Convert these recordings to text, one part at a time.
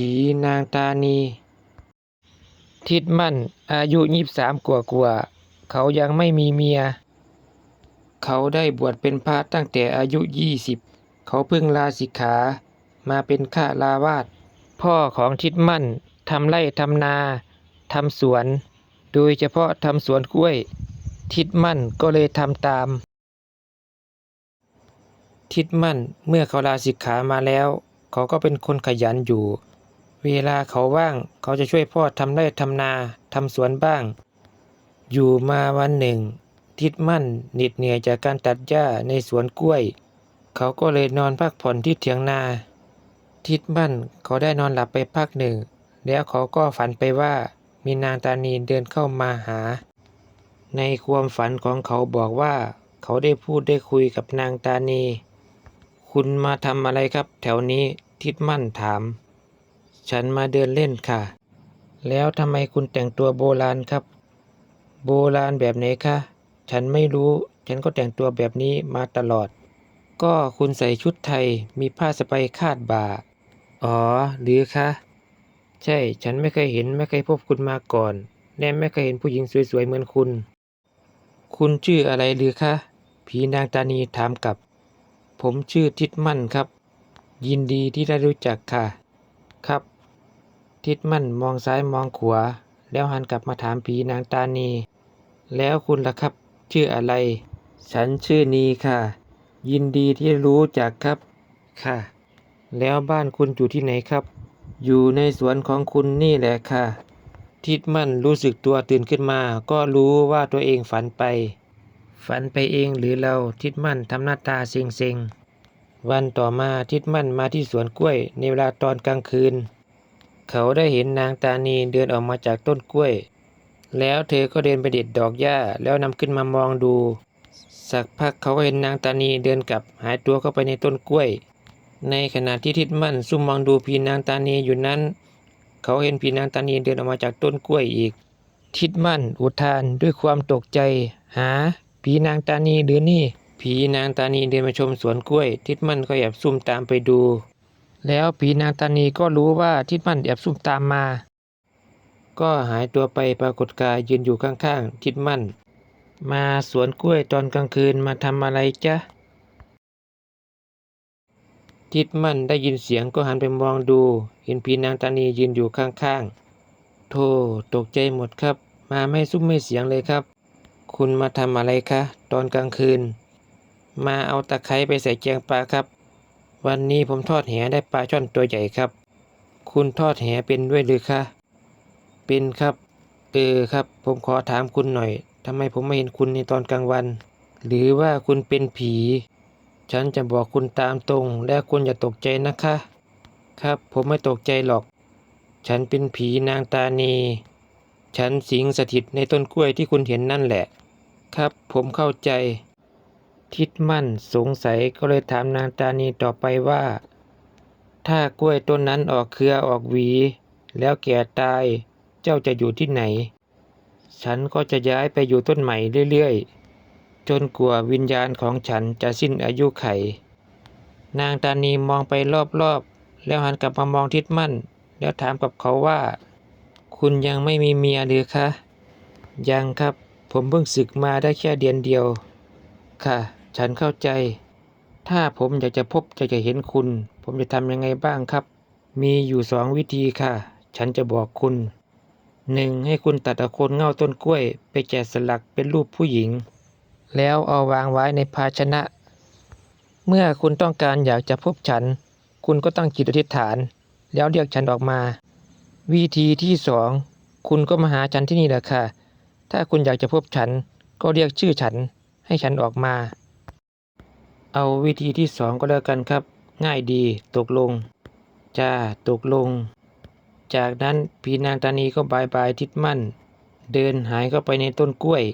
ผีนางตานี ทิดมั่น อายุยี่สามกว่ากว่า เขายังไม่มีเมีย เขาได้บวชเป็นพระตั้งแต่อายุยี่สิบ เขาเพิ่งลาสิกขา มาเป็นข้าลาวาสพ่อของทิดมั่นทำไร่ทำนาทำสวน โดยเฉพาะทำสวนกล้วย ทิดมั่นก็เลยทำตาม ทิดมั่นเมื่อเขาลาสิกขามาแล้ว เขาก็เป็นคนขยันอยู่ เวลาเขาว่าง เขาจะช่วยพ่อทำไร่ทำนาทำสวนบ้าง อยู่มาวันหนึ่ง ทิดมั่นเหน็ดเหนื่อยจากการตัดหญ้าในสวนกล้วย เขาก็เลยนอนพักผ่อนที่เถียงนา ทิดมั่นเขาได้นอนหลับไปพักหนึ่ง แล้วเขาก็ฝันไปว่ามีนางตานีเดินเข้ามาหา ในความฝันของเขาบอกว่า เขาได้พูดได้คุยกับนางตานี คุณมาทำอะไรครับแถวนี้ทิดมั่นถาม ฉันมาเดินเล่นค่ะ แล้วทำไมคุณแต่งตัวโบราณครับ โบราณแบบไหนคะ ฉันไม่รู้ ฉันก็แต่งตัวแบบนี้มาตลอด ก็คุณใส่ชุดไทย มีผ้าสบายคาดบ่า อ๋อ หรือคะ ใช่ ฉันไม่เคยเห็น ไม่เคยพบคุณมาก่อน และไม่เคยเห็นผู้หญิงสวยๆเหมือนคุณ คุณชื่ออะไรหรือคะ ผีนางตานีถามกลับ ผมชื่อทิดมั่นครับ ยินดีที่ได้รู้จักค่ะ ครับ ทิดมั่นมองซ้ายมองขวา แล้วหันกลับมาถามผีนางตานี แล้วคุณล่ะครับ ชื่ออะไร ฉันชื่อนีค่ะ ยินดีที่รู้จักครับค่ะ แล้วบ้านคุณอยู่ที่ไหนครับ อยู่ในสวนของคุณนี่แหละค่ะ ทิดมั่นรู้สึกตัวตื่นขึ้นมา ก็รู้ว่าตัวเองฝันไป ฝันไปเองหรือเราทิดมั่นทำหน้าตาเซ็งๆวันต่อมาทิดมั่นมาที่สวนกล้วยในเวลาตอนกลางคืน เขาได้เห็นนางตานีเดินออกมาจากต้นกล้วย แล้วเธอก็เดินไปเด็ดดอกหญ้าแล้วนำขึ้นมามองดู สักพักเขาก็เห็นนางตานีเดินกลับหายตัวเข้าไปในต้นกล้วย ในขณะที่ทิดมั่นซุ่มมองดูพีนางตานีอยู่นั้น เขาเห็นพีนางตานีเดินออกมาจากต้นกล้วยอีก ทิดมั่นอุทานด้วยความตกใจ หาผีนางตานีหรือนี่ผีนางตานีเดินมาชมสวนกล้วย ทิดมั่นก็แอบซุ่มตามไปดู แล้วผีนางตานีก็รู้ว่าทิดมั่นแอบซุ่มตามมา ก็หายตัวไปปรากฏกายยืนอยู่ข้างๆทิดมั่น มาสวนกล้วยตอนกลางคืนมาทำอะไรจ๊ะ ทิดมั่นได้ยินเสียงก็หันไปมองดู เห็นผีนางตานียืนอยู่ข้างๆ โธ่ตกใจหมดครับ มาไม่ซุ้มไม่เสียงเลยครับ คุณมาทำอะไรคะ ตอนกลางคืน มาเอาตะไคร้ไปใส่แกงปลาครับ วันนี้ผมทอดแหได้ปลาช่อนตัวใหญ่ครับ คุณทอดแหเป็นด้วยหรือคะ เป็นครับ เออครับ ผมขอถามคุณหน่อยทำไมผมไม่เห็นคุณในตอนกลางวัน หรือว่าคุณเป็นผี ฉันจะบอกคุณตามตรง และคุณอย่าตกใจนะคะ ครับ ผมไม่ตกใจหรอก ฉันเป็นผีนางตานี ฉันสิงสถิตในต้นกล้วยที่คุณเห็นนั่นแหละ ครับ ผมเข้าใจ ทิดมั่นสงสัยก็เลยถามนางตานีต่อไปว่า ถ้ากล้วยต้นนั้นออกเครือออกหวี แล้วแก่ตายเจ้าจะอยู่ที่ไหน ฉันก็จะย้ายไปอยู่ต้นใหม่เรื่อยๆ จนกว่าวิญญาณของฉันจะสิ้นอายุไข นางตานีมองไปรอบๆ แล้วหันกลับมามองทิดมั่น แล้วถามกับเขาว่า คุณยังไม่มีเมียหรือคะ ยังครับผมเพิ่งศึกมาได้แค่เดือนเดียวค่ะ ฉันเข้าใจ ถ้าผมอยากจะพบอยากจะเห็นคุณ ผมจะทำยังไงบ้างครับ มีอยู่สองวิธีค่ะ ฉันจะบอกคุณหนึ่งให้คุณตัดเอาโคนเง่าต้นกล้วย ไปแกะสลักเป็นรูปผู้หญิง แล้วเอาวางไว้ในภาชนะ เมื่อคุณต้องการอยากจะพบฉัน คุณก็ตั้งจิตอธิษฐาน แล้วเรียกฉันออกมา วิธีที่สองคุณก็มาหาฉันที่นี่แหละค่ะ ถ้าคุณอยากจะพบฉันก็เรียกชื่อฉันให้ฉันออกมา เอาวิธีที่สองก็แล้วกันครับ ง่ายดีตกลง จ้าตกลง จากนั้นพีนางตานีก็บายบายทิดมั่น เดินหายเข้าไปในต้นกล้วย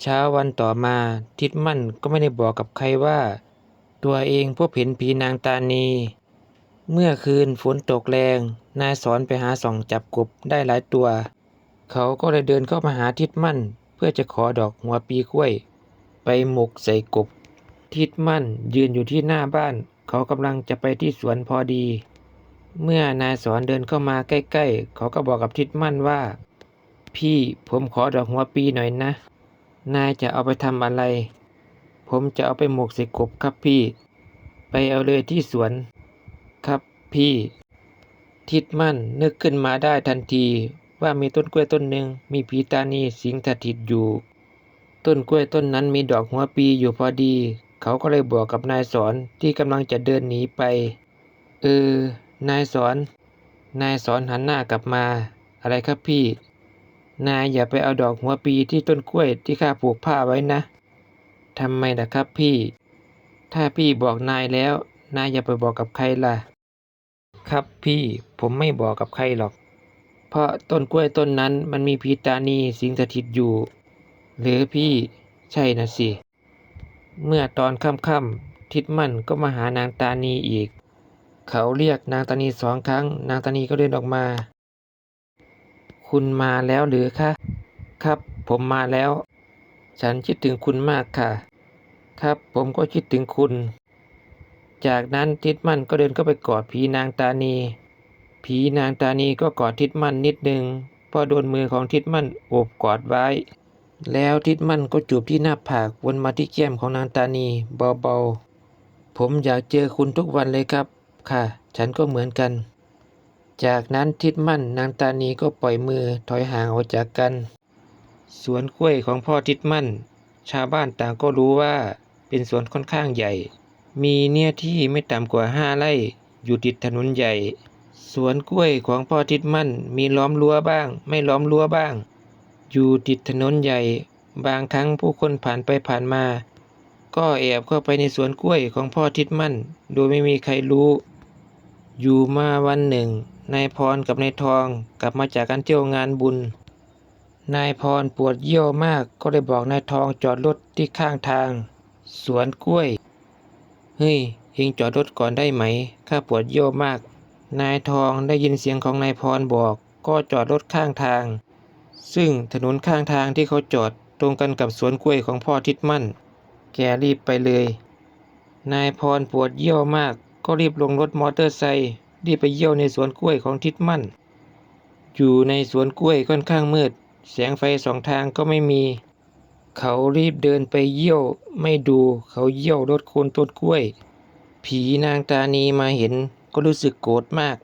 เช้าวันต่อมาทิดมั่นก็ไม่ได้บอกกับใครว่า ตัวเองพบเห็นผีนางตานี เมื่อคืนฝนตกแรง นายสอนไปหาส่องจับกบได้หลายตัว เขาก็เลยเดินเข้ามาหาทิดมั่น เพื่อจะขอดอกหัวปีกล้วย ไปหมกใส่กบ ทิดมั่น ยืนอยู่ที่หน้าบ้าน เขากำลังจะไปที่สวนพอดี เมื่อนายสอนเดินเข้ามาใกล้ๆ เขาก็บอกกับทิดมั่นว่า พี่ผมขอดอกหัวปีหน่อยนะ นายจะเอาไปทำอะไร ผมจะเอาไปหมกใส่กบครับพี่ ไปเอาเลยที่สวน ครับพี่ ทิดมั่นนึกขึ้นมาได้ทันทีว่ามีต้นกล้วยต้นหนึ่งมีผีตานีสิงสถิตอยู่ ต้นกล้วยต้นนั้นมีดอกหัวปีอยู่พอดี เขาก็เลยบอกกับนายสอนที่กำลังจะเดินหนีไป เออ นายสอน นายสอนหันหน้ากลับมา อะไรครับพี่ นายอย่าไปเอาดอกหัวปีที่ต้นกล้วยที่ข้าผูกผ้าไว้นะทำไมล่ะครับพี่ ถ้าพี่บอกนายแล้ว นายอย่าไปบอกกับใครล่ะ ครับพี่ ผมไม่บอกกับใครหรอก เพราะต้นกล้วยต้นนั้นมันมีพีตานีสิงสถิตอยู่ หรือพี่ ใช่นะสิ เมื่อตอนค่ำๆทิดมั่นก็มาหานางตานีอีก เขาเรียกนางตานีสองครั้ง นางตานีก็เดินออกมา คุณมาแล้วหรือคะครับ ผมมาแล้ว ฉันคิดถึงคุณมากค่ะ ครับผมก็คิดถึงคุณ จากนั้นทิดมั่นก็เดินเข้าไปกอดผีนางตานี ผีนางตานีก็กอดทิดมั่นนิดนึงพราะโดนมือของทิดมั่นโอบกอดไว้ แล้วทิดมั่นก็จูบที่หน้าผากวนมาที่แก้มของนางตานีเบาๆ ผมอยากเจอคุณทุกวันเลยครับ ค่ะ ฉันก็เหมือนกัน จากนั้นทิดมั่นนางตานีก็ปล่อยมือถอยห่างออกจากกัน สวนกล้วยของพ่อทิดมั่น ชาวบ้านต่างก็รู้ว่าเป็นสวนค่อนข้างใหญ่ มีเนื้อที่ไม่ต่ำกว่าห้าไร่ อยู่ติดถนนใหญ่ สวนกล้วยของพ่อทิดมั่นมีล้อมรั้วบ้าง ไม่ล้อมรั้วบ้าง อยู่ติดถนนใหญ่ บางครั้งผู้คนผ่านไปผ่านมา ก็แอบเข้าไปในสวนกล้วยของพ่อทิดมั่น โดยไม่มีใครรู้ อยู่มาวันหนึ่ง นายพรกับนายทองกลับมาจากการเที่ยวงานบุญ นายพรปวดเยี่ยวมากก็เลยบอกนายทองจอดรถที่ข้างทาง สวนกล้วย เฮ้ยเองจอดรถก่อนได้ไหม ข้าปวดเยี่ยวมาก นายทองได้ยินเสียงของนายพรบอก ก็จอดรถข้างทาง ซึ่งถนนข้างทางที่เขาจอดตรงกันกับสวนกล้วยของพ่อทิดมั่น แกรีบไปเลย นายพรปวดเยี่ยวมาก ก็รีบลงรถมอเตอร์ไซค์รีบไปเยี่ยวในสวนกล้วยของทิดมั่น อยู่ในสวนกล้วยค่อนข้างมืด แสงไฟสองทางก็ไม่มี เขารีบเดินไปเยี่ยวไม่ดูเขาเยี่ยวรถโคนต้นกล้วย ผีนางตานีมาเห็นก็รู้สึกโกรธมาก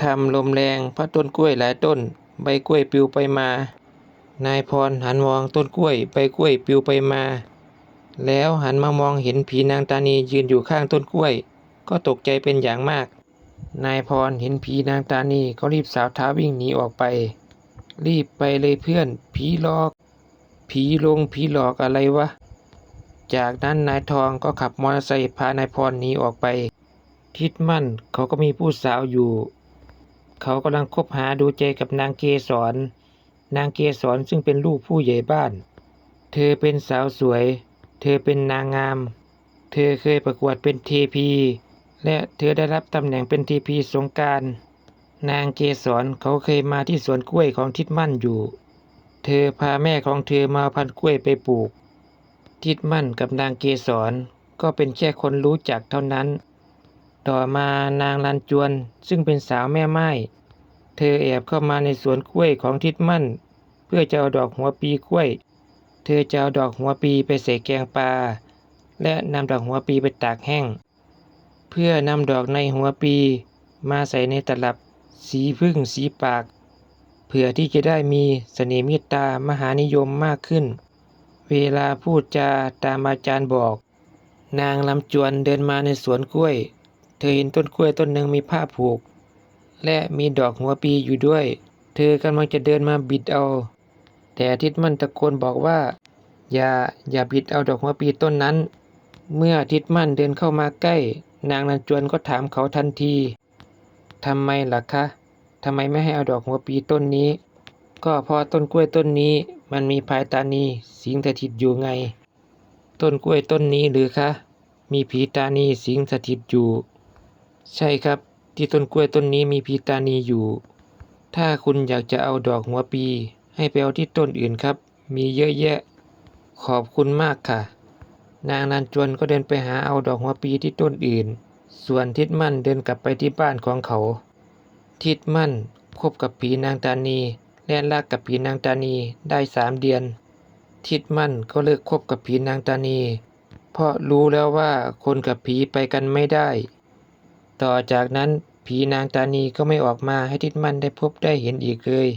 ทำลมแรงพัดต้นกล้วยหลายต้น ใบกล้วยปลิวไปมา นายพรหันมองต้นกล้วย ใบกล้วยปลิวไปมา แล้วหันมามองเห็นผีนางตานียืนอยู่ข้างต้นกล้วย ก็ตกใจเป็นอย่างมาก นายพรเห็นผีนางตานีก็รีบสาวเท้าวิ่งหนีออกไป รีบไปเลยเพื่อนผีหลอก ผีลงผีหลอกอะไรวะ จากนั้นนายทองก็ขับมอเตอร์ไซค์พานายพรหนีออกไปทิดมั่นเขาก็มีผู้สาวอยู่ เขากำลังคบหาดูใจกับนางเกสรนางเกสรซึ่งเป็นลูกผู้ใหญ่บ้าน เธอเป็นสาวสวย เธอเป็นนางงาม เธอเคยประกวดเป็นเทพี และเธอได้รับตำแหน่งเป็นเทพีสงการ นางเกสรเขาเคยมาที่สวนกล้วยของทิดมั่นอยู่ เธอพาแม่ของเธอมาพันกล้วยไปปลูก ทิดมั่นกับนางเกสรก็เป็นแค่คนรู้จักเท่านั้นต่อมานางลันจวนซึ่งเป็นสาวแม่ไม้ เธอแอบเข้ามาในสวนกล้วยของทิดมั่น เพื่อจะเอาดอกหัวปีกล้วย เธอจะเอาดอกหัวปีไปใส่แกงปลา และนำดอกหัวปีไปตากแห้ง เพื่อนำดอกในหัวปีมาใส่ในตลับ สีพึ่งสีปาก เพื่อที่จะได้มีเสน่ห์เมตตามหานิยมมากขึ้น เวลาพูดจาตามอาจารย์บอก นางลำจวนเดินมาในสวนกล้วย เธอเห็นต้นกล้วยต้นหนึ่งมีผ้าผูก และมีดอกหัวปีอยู่ด้วย เธอกำลังจะเดินมาบิดเอา แต่ทิดมันตะโกนบอกว่า อย่าอย่าบิดเอาดอกหัวปีต้นนั้น เมื่อทิดมั่นเดินเข้ามาใกล้ นางลันจวนก็ถามเขาทันทีทำไมล่ะคะทำไมไม่ให้เอาดอกหัวปีต้นนี้ ก็เพราะต้นกล้วยต้นนี้มันมีภายตานีสิงสถิตอยู่ไง ต้นกล้วยต้นนี้หรือคะ มีผีตานีสิงสถิตอยู่ ใช่ครับ ที่ต้นกล้วยต้นนี้มีผีตานีอยู่ ถ้าคุณอยากจะเอาดอกหัวปี ให้ไปเอาที่ต้นอื่นครับ มีเยอะแยะ ขอบคุณมากค่ะ นางนันจวนก็เดินไปหาเอาดอกหัวปีที่ต้นอื่น ส่วนทิดมั่นเดินกลับไปที่บ้านของเขา ทิดมั่นคบกับผีนางตานีและรักกับผีนางตานีได้สามเดือน ทิดมั่นก็เลิกคบกับผีนางตานี เพราะรู้แล้วว่าคนกับผีไปกันไม่ได้ ต่อจากนั้นผีนางตานีก็ไม่ออกมาให้ทิดมั่นได้พบได้เห็นอีกเลย